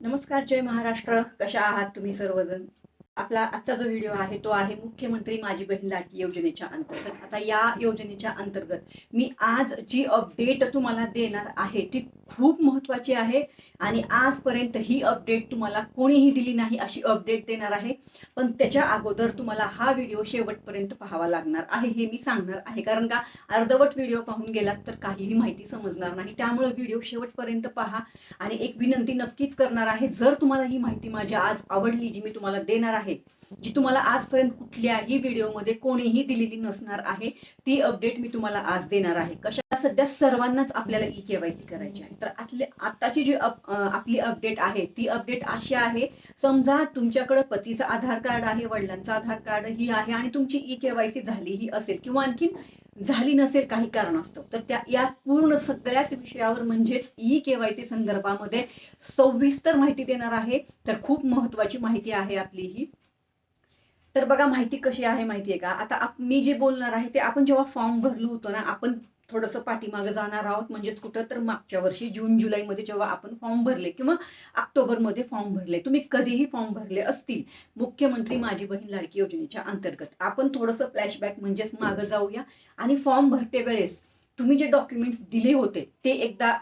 नमस्कार जय महाराष्ट्र. कशा आहात तुम्ही सर्वजण? आपला आजचा जो व्हिडिओ आहे तो आहे मुख्यमंत्री माझी बहीण लाडकी योजनेच्या अंतर्गत. आता या योजनेच्या अंतर्गत मी आज जी अपडेट तुम्हाला देणार आहे ती खूप महत्वाची आहे आणि आजपर्यंत ही अपडेट तुम्हाला कोणीही दिली नाही अशी अपडेट देणार आहे. पण त्याच्या अगोदर तुम्हाला हा व्हिडिओ शेवटपर्यंत पाहावा लागणार आहे हे मी सांगणार आहे. कारण का अर्धवट व्हिडिओ पाहून गेलात तर काहीही माहिती समजणार नाही. त्यामुळे व्हिडिओ शेवटपर्यंत पहा आणि एक विनंती नक्कीच करणार आहे. जर तुम्हाला ही माहिती माझी आज आवडली जी मी तुम्हाला देणार आहे जी तुम्हाला आजपर्यंत कुठल्याही व्हिडिओमध्ये कोणीही दिलेली नसणार आहे ती अपडेट मी तुम्हाला आज देणार आहे. कशा सध्या सर्वांनाच आपल्याला ई केवायसी करायची आहे. तर आतले आताची जी अप- आपली अपडेट आहे ती अपडेट अशी आहे समजा तुमच्याकडे पतीचं आधार कार्ड आहे वडिलांचं आधार कार्ड ही आहे आणि तुमची ई केवायसी झालीही असेल किंवा आणखीन झाली नसेल काही कारणास्तव तर त्या या पूर्ण सगळ्याच विषयावर म्हणजेच ई केवायसी संदर्भामध्ये सविस्तर माहिती देणार आहे. तर खूप महत्वाची माहिती आहे आपली ही. तर बघा माहिती कशी आहे माहिती आहे का? आता मी जे बोलणार आहे ते आपण जेव्हा फॉर्म भरलो होतो ना आपण थोडंसं पाठीमागं जाणार आहोत. म्हणजेच कुठं तर मागच्या वर्षी जून जुलैमध्ये जेव्हा आपण फॉर्म भरले किंवा ऑक्टोबरमध्ये फॉर्म भरले तुम्ही कधीही फॉर्म भरले असतील मुख्यमंत्री माझी बहीण लाडकी योजनेच्या अंतर्गत. आपण थोडंसं फ्लॅशबॅक म्हणजेच मागं जाऊया. आणि फॉर्म भरते वेळेस तुम्ही जे डॉक्युमेंट्स दिले होते ते एकदा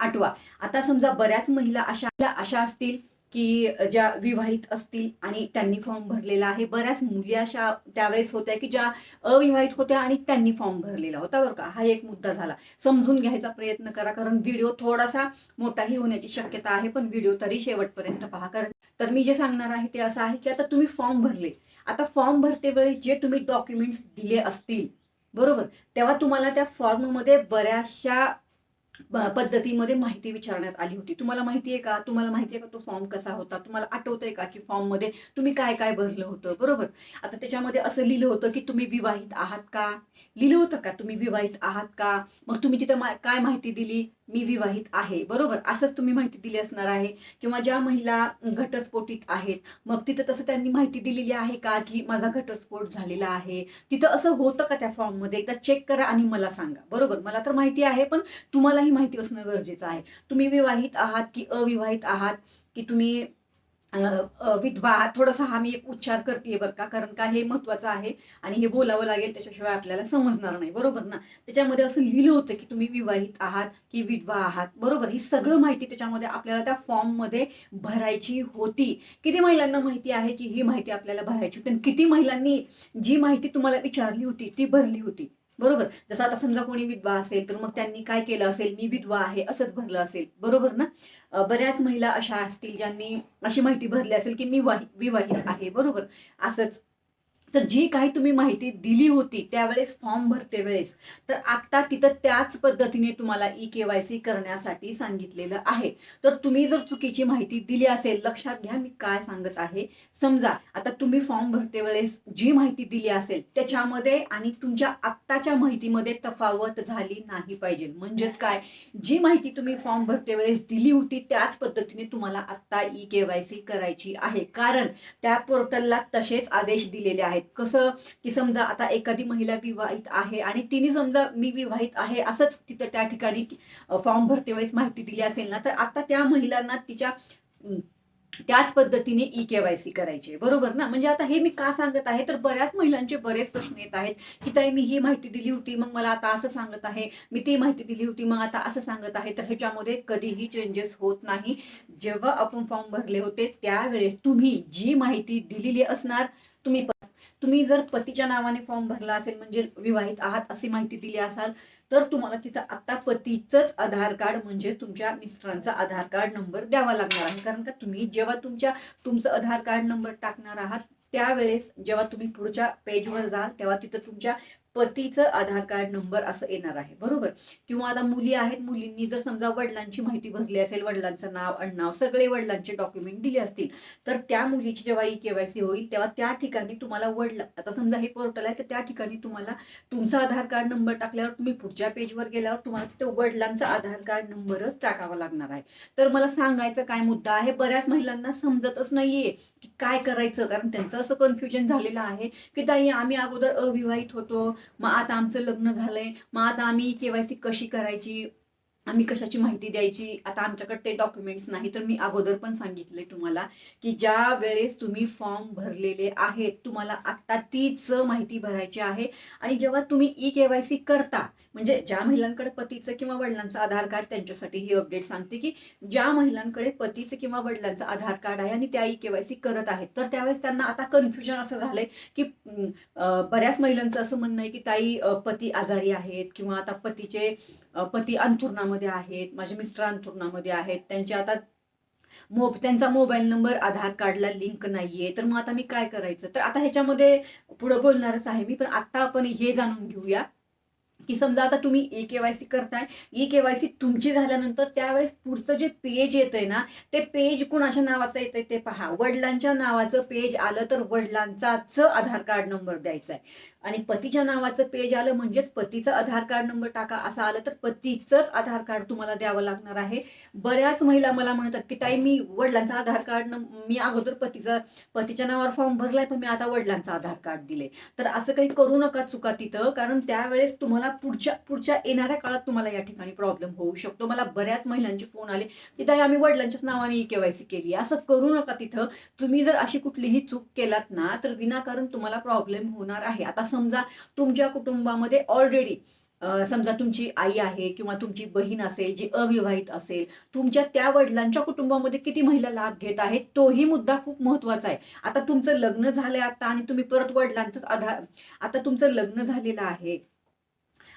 आठवा. आता समजा बऱ्याच महिला अशा अशा असतील की ज्या विवाहित असतील आणि त्यांनी फॉर्म भरलेला आहे. बऱ्याच मुली अशा त्यावेळेस होत्या की ज्या अविवाहित होत्या आणि त्यांनी फॉर्म भरलेला होता बरं का? हा एक मुद्दा झाला. समजून घ्यायचा प्रयत्न करा कारण व्हिडिओ थोडासा मोठाही होण्याची शक्यता आहे पण व्हिडिओ तरी शेवटपर्यंत पहा. कारण तर मी जे सांगणार आहे ते असं आहे की आता तुम्ही फॉर्म भरले. आता फॉर्म भरते वेळी जे तुम्ही डॉक्युमेंट्स दिले असतील बरोबर? तेव्हा तुम्हाला त्या फॉर्ममध्ये बऱ्याचशा पद्धतीमध्ये माहिती विचारण्यात आली होती. तुम्हाला माहिती आहे का? तुम्हाला माहिती आहे का तो फॉर्म कसा होता? तुम्हाला आठवतंय का की फॉर्ममध्ये तुम्ही काय काय भरलं होतं? बरोबर? आता त्याच्यामध्ये असं लिहिलं होतं की तुम्ही विवाहित आहात का? लिहिलं होतं का तुम्ही विवाहित आहात का? मग तुम्ही तिथं काय माहिती दिली? मी विवाहित आहे. बरोबर? असंच तुम्ही माहिती दिली असणार आहे. किंवा ज्या महिला घटस्फोटीत आहेत मग तिथं तसं त्यांनी माहिती दिलेली आहे का की माझा घटस्फोट झालेला आहे? तिथं असं होतं का त्या फॉर्ममध्ये? एकदा चेक करा आणि मला सांगा. बरोबर? मला तर माहिती आहे पण तुम्हालाही माहिती असणं गरजेचं आहे. तुम्ही विवाहित आहात की अविवाहित आहात? की तुम्ही विधवा थोडासा हा मी एक उच्चार करते बरं का कारण का हे महत्वाचं आहे आणि हे बोलावं लागेल त्याच्याशिवाय आपल्याला समजणार नाही बरोबर ना? त्याच्यामध्ये असं लिहिलं होतं की तुम्ही विवाहित आहात की विधवा आहात बरोबर? ही सगळं माहिती त्याच्यामध्ये आपल्याला त्या फॉर्ममध्ये भरायची होती. किती महिलांना माहिती आहे की ही माहिती आपल्याला भरायची होती आणि किती महिलांनी जी माहिती तुम्हाला विचारली होती ती भरली होती? बरोबर? जसं आता समजा कोणी विधवा असेल तर मग त्यांनी काय केलं असेल? मी विधवा आहे असंच भरलं असेल. बरोबर ना? बऱ्याच महिला अशा असतील ज्यांनी अशी माहिती भरली असेल की मी विवाहित आहे. बरोबर? असंच. तर जी काही तुम्ही माहिती दिली होती त्यावेळेस फॉर्म भरते वेळेस तर आता तिथं त्याच पद्धतीने तुम्हाला ई केवायसी करण्यासाठी सांगितलेलं आहे. तर तुम्ही जर चुकीची माहिती दिली असेल लक्षात घ्या मी काय सांगत आहे. समजा आता तुम्ही फॉर्म भरते वेळेस जी माहिती दिली असेल त्याच्यामध्ये आणि तुमच्या आत्ताच्या माहितीमध्ये तफावत झाली नाही पाहिजे. म्हणजेच काय? जी माहिती तुम्ही फॉर्म भरते वेळेस दिली होती त्याच पद्धतीने तुम्हाला आत्ता ई केवायसी करायची आहे. कारण त्या पोर्टलला तसेच आदेश दिलेले आहेत. कसं की समजा आता एखादी महिला विवाहित आहे आणि तिने समजा मी विवाहित आहे असंच तिथं त्या ठिकाणी फॉर्म भरते वेळेस माहिती दिली असेल ना तर आता त्या महिलांना तिच्या त्याच पद्धतीने ई केवायसी करायची बरोबर ना? म्हणजे आता हे मी का सांगत आहे? तर बऱ्याच महिलांचे बरेच प्रश्न येत आहेत की ताई मी ही माहिती दिली होती मग मला आता असं सांगत आहे मी ती माहिती दिली होती मग आता असं सांगत आहे. तर ह्याच्यामध्ये कधीही चेंजेस होत नाही. जेव्हा आपण फॉर्म भरले होते त्यावेळेस तुम्ही जी माहिती दिलेली असणार तुम्ही तुम्ही जर पतीच्या नावाने फॉर्म भरला असेल म्हणजे विवाहित आहात अशी माहिती दिली असाल तर तुम्हाला तिथं आता पतीचंच आधार कार्ड म्हणजे तुमच्या मिस्टरांचा आधार कार्ड नंबर द्यावा लागणार आहे. कारण का तुम्ही जेव्हा तुमच्या तुमचं आधार कार्ड नंबर टाकणार आहात त्यावेळेस जेव्हा तुम्ही पुढच्या पेजवर जाल तेव्हा तिथं तुमच्या पतीचं आधार कार्ड नंबर असं येणार आहे बरोबर? किंवा आता मुली आहेत मुलींनी जर समजा वडिलांची माहिती भरली असेल वडिलांचं नाव अण्णाव सगळे वडिलांचे डॉक्युमेंट दिले असतील तर त्या मुलीची जेव्हा ई केवायसी होईल तेव्हा त्या ठिकाणी तुम्हाला वडला आता समजा हे पोर्टल आहे तर त्या ठिकाणी तुम्हाला तुमचा आधार कार्ड नंबर टाकल्यावर तुम्ही पुढच्या पेजवर गेल्यावर तुम्हाला तिथे वडिलांचा आधार कार्ड नंबरच टाकावा लागणार आहे. तर मला सांगायचं काय मुद्दा आहे बऱ्याच महिलांना समजतच नाहीये की काय करायचं कारण त्यांचं असं कन्फ्युजन झालेलं आहे की ताई आम्ही अगोदर अविवाहित होतो मग आता आमचं लग्न झालंय. मग आता आम्ही केवायसी कशी करायची? आम्ही कशाची माहिती द्यायची? आता आमच्याकडे ते डॉक्युमेंट्स नाही तर मी अगोदर पण सांगितले तुम्हाला की ज्या वेळेस तुम्ही फॉर्म भरलेले आहेत तुम्हाला आत्ता तीच माहिती भरायची आहे. आणि जेव्हा तुम्ही ई के वाय सी करता म्हणजे ज्या महिलांकडे पतीचं किंवा वडिलांचं आधार कार्ड त्यांच्यासाठी ही अपडेट सांगते की ज्या महिलांकडे पतीचं किंवा वडिलांचं आधार कार्ड आहे आणि त्या ई के वाय सी करत आहेत तर त्यावेळेस त्यांना आता कन्फ्युजन असं झालंय की बऱ्याच महिलांचं असं म्हणणं आहे की ताई पती आजारी आहेत किंवा आता पतीचे पती अंथुरणामध्ये आहेत माझे मिस्टर अंथुरणामध्ये आहेत त्यांचे आता मोब त्यांचा मोबाईल नंबर आधार कार्डला लिंक नाहीये. तर मग आता मी काय करायचं? तर आता ह्याच्यामध्ये पुढे बोलणारच आहे मी पण आता आपण हे जाणून घेऊया की समजा आता तुम्ही ई के वाय सी करताय ई के वाय सी तुमची झाल्यानंतर त्यावेळेस पुढचं जे पेज येतंय ना ते पेज कुणाच्या नावाचं येतंय ते पहा. वडिलांच्या नावाचं पेज आलं तर वडिलांचाच आधार कार्ड नंबर द्यायचा आहे आणि पतीच्या नावाचं पेज आलं म्हणजेच पतीचं आधार कार्ड नंबर टाका असं आलं तर पतीचंच आधार कार्ड तुम्हाला द्यावं लागणार आहे. बऱ्याच महिला मला म्हणतात की ताई मी वडिलांचा आधार कार्ड मी अगोदर पतीचा पतीच्या नावावर फॉर्म भरलाय पण मी आता वडिलांचा आधार कार्ड दिले तर असं काही करू नका चुका तिथं कारण त्यावेळेस तुम्हाला पुढच्या पुढच्या येणाऱ्या काळात तुम्हाला या ठिकाणी प्रॉब्लेम होऊ शकतो. मला बऱ्याच महिलांचे फोन आले की ताई आम्ही वडिलांच्याच नावाने ई केवायसी केली. असं करू नका तिथं. तुम्ही जर अशी कुठलीही चूक केलात ना तर विनाकारण तुम्हाला प्रॉब्लेम होणार आहे. आता समजा तुमच्या कुटुंबामध्ये ऑलरेडी समजा तुमची आई आहे किंवा तुमची बहीण असेल जी अविवाहित असेल तुमच्या त्या वडिलांच्या कुटुंबामध्ये किती महिला लाभ घेत आहेत तोही मुद्दा खूप महत्त्वाचा आहे. आता तुमचं लग्न झालंय आता आणि तुम्ही परत वडिलांचाच आधार आता तुमचं लग्न झालेलं आहे.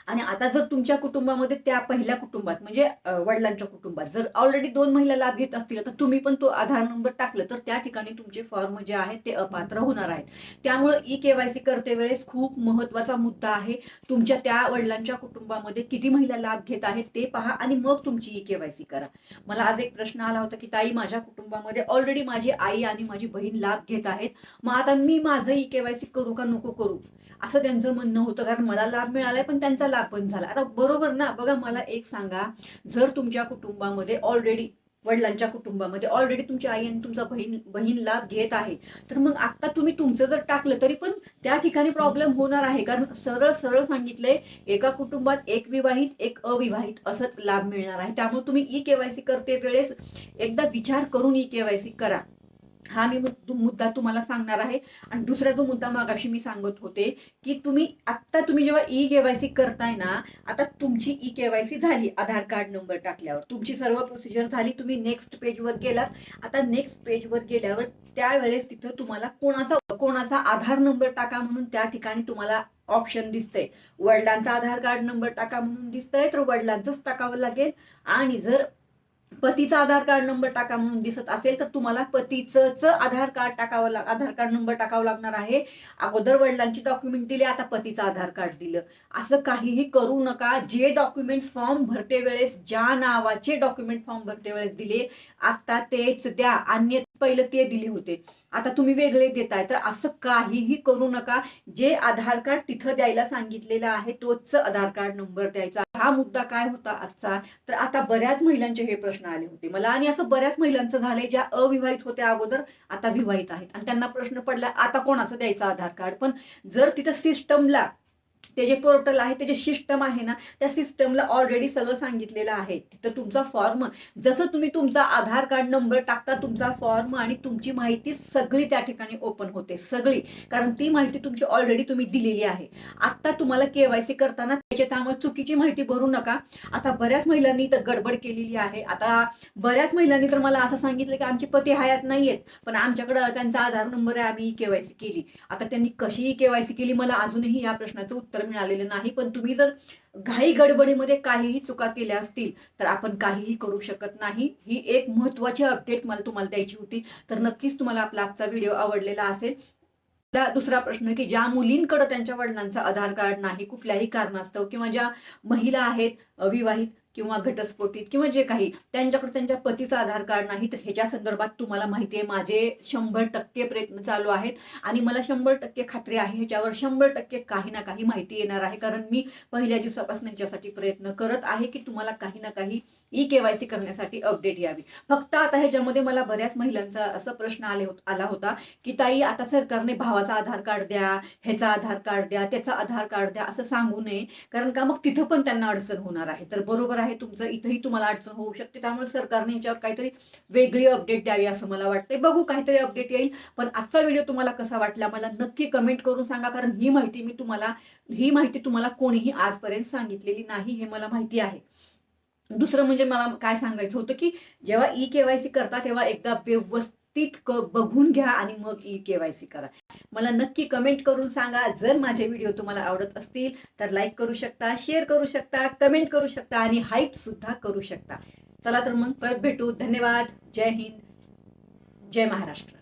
आणि आता जर तुमच्या कुटुंबामध्ये त्या पहिल्या कुटुंबात म्हणजे वडिलांच्या कुटुंबात जर ऑलरेडी दोन महिला लाभ घेत असतील तर तुम्ही पण तो आधार नंबर टाकलं तर त्या ठिकाणी तुमचे फॉर्म जे आहेत ते अपात्र होणार आहेत. त्यामुळे ई केवायसी करते वेळेस खूप महत्त्वाचा मुद्दा आहे. तुमच्या त्या वडिलांच्या कुटुंबामध्ये किती महिला लाभ घेत आहेत ते पहा आणि मग तुमची ई केवायसी करा. मला आज एक प्रश्न आला होता की ताई माझ्या कुटुंबामध्ये ऑलरेडी माझी आई आणि माझी बहीण लाभ घेत आहेत. मग आता मी माझं ई केवायसी करू का नको करू? असं त्यांचं म्हणणं होतं कारण मला लाभ मिळालाय पण त्यांचा लाभ पण झाला. आता बरोबर ना? बघा मला एक सांगा. जर तुमच्या कुटुंबामध्ये ऑलरेडी वडिलांच्या कुटुंबामध्ये ऑलरेडी तुमची आई आणि तुमचा बहीण बहीण लाभ घेत आहे तर मग आता तुम्ही तुमचं जर टाकलं तरी पण त्या ठिकाणी प्रॉब्लेम होणार आहे. कारण सरळ सरळ सांगितलंय एका कुटुंबात एक विवाहित एक अविवाहित असंच लाभ मिळणार आहे. त्यामुळे तुम्ही ई केवायसी करते वेळेस एकदा विचार करून ई केवायसी करा. हा मी मुद्दा तुम्हाला सांगणार आहे. आणि दुसरा जो मुद्दा मागाशी मी सांगत होते की तुम्ही आत्ता तुम्ही जेव्हा ई केवायसी करताय ना आता तुमची ई केवायसी झाली आधार कार्ड नंबर टाकल्यावर. तुमची सर्व प्रोसिजर झाली तुम्ही नेक्स्ट पेजवर गेलात. आता नेक्स्ट पेजवर गेल्यावर त्यावेळेस तिथं तुम्हाला कोणाचा कोणाचा आधार नंबर टाका म्हणून त्या ठिकाणी तुम्हाला ऑप्शन दिसतंय. वडिलांचा आधार कार्ड नंबर टाका म्हणून दिसतंय तर वडिलांचंच टाकावं लागेल. आणि जर पतीचा आधार कार्ड नंबर टाका म्हणून दिसत असेल तर तुम्हाला पतीचंच आधार कार्ड टाकावं लाग आधार कार्ड नंबर टाकावं लागणार आहे. अगोदर वडिलांची डॉक्युमेंट दिली आता पतीचं आधार कार्ड दिलं. असं काहीही करू नका. जे डॉक्युमेंट्स फॉर्म भरते वेळेस ज्या नावाचे डॉक्युमेंट फॉर्म भरते वेळेस दिले आता तेच द्या. अन्य पहिलं ते दिले होते. आता तुम्ही वेगळे देताय तर असं काहीही करू नका. जे आधार कार्ड तिथं द्यायला सांगितलेलं आहे तोच आधार कार्ड नंबर द्यायचा. हा मुद्दा काय होता आजचा? तर आता बऱ्याच महिलांचे हे प्रश्न आले होते. मला आणि असं बऱ्याच महिलांचं झालंय ज्या अविवाहित होत्या अगोदर आता विवाहित आहेत. आणि त्यांना प्रश्न पडला आता कोणाचं द्यायचं आधार कार्ड? पण जर तिथं सिस्टमला ते जे पोर्टल आहे ते जे सिस्टम आहे ना त्या सिस्टमला ऑलरेडी सगळं सांगितलेलं आहे. तिथं तुमचा फॉर्म जसं तुम्ही तुमचा आधार कार्ड नंबर टाकता तुमचा फॉर्म आणि तुमची माहिती सगळी त्या ठिकाणी ओपन होते सगळी. कारण ती माहिती तुमची ऑलरेडी तुम्ही दिलेली आहे. आता तुम्हाला केवायसी करताना त्याच्या त्यामुळे चुकीची माहिती भरू नका. आता बऱ्याच महिलांनी तर गडबड केलेली आहे. आता बऱ्याच महिलांनी तर मला असं सांगितलं की आमचे पती हयात नाहीयेत पण आमच्याकडं त्यांचा आधार नंबर आहे आम्ही केवायसी केली. आता त्यांनी कशी केवायसी केली मला अजूनही या प्रश्नाचं उत्तर मिळालेलं नाही पण तुम्ही जर घाई गडबडीमध्ये काहीही चुका केल्या असतील तर आपण काहीही करू शकत नाही. ही एक महत्वाची अपडेट मला तुम्हाला द्यायची होती. तर नक्कीच तुम्हाला आपला आजचा व्हिडिओ आवडलेला असेल. दुसरा प्रश्न की ज्या मुलींकडे त्यांच्या वडिलांचा आधार कार्ड नाही कुठल्याही कारणास्तव किंवा ज्या महिला आहेत अविवाहित किंवा घटस्फोटीत किंवा जे काही त्यांच्याकडे त्यांच्या पतीचं आधार कार्ड नाही तर ह्याच्या संदर्भात तुम्हाला माहिती आहे माझे शंभर टक्के प्रयत्न चालू आहेत. आणि मला शंभर टक्के खात्री आहे ह्याच्यावर शंभर टक्के काही ना काही माहिती येणार आहे. कारण मी पहिल्या दिवसापासून ह्याच्यासाठी प्रयत्न करत आहे की तुम्हाला काही ना काही ई केवायसी करण्यासाठी अपडेट यावी. फक्त आता ह्याच्यामध्ये मला बऱ्याच महिलांचा असा प्रश्न आले होत आला होता की ताई आता सरकारने भावाचा आधार कार्ड द्या ह्याचा आधार कार्ड द्या त्याचा आधार कार्ड द्या असं सांगू नये. कारण का मग तिथं पण त्यांना अडचण होणार आहे. तर बरोबर आहे तुमचं इथंही तुम्हाला अडचण होऊ शकते. त्यामुळे सरकारने याच्यावर काहीतरी वेगळी अपडेट द्यावी असं मला वाटतंय. बघू काहीतरी अपडेट येईल. पण आजचा व्हिडिओ तुम्हाला कसा वाटला मला नक्की कमेंट करून सांगा. कारण ही माहिती मी तुम्हाला ही माहिती तुम्हाला कोणीही आजपर्यंत सांगितलेली नाही हे मला माहिती आहे. दुसरं म्हणजे मला काय सांगायचं होतं की जेव्हा ई केवायसी करता तेव्हा एकदा व्यवस्थित क बघून घ्या आणि मग ई केवायसी करा. मला नक्की कमेंट करून सांगा. जर माझे व्हिडिओ तुम्हाला आवडत असतील तर लाईक करू शकता शेअर करू शकता कमेंट करू शकता आणि हाईप सुद्धा करू शकता. चला तर मग परत भेटू. धन्यवाद. जय हिंद. जय महाराष्ट्र.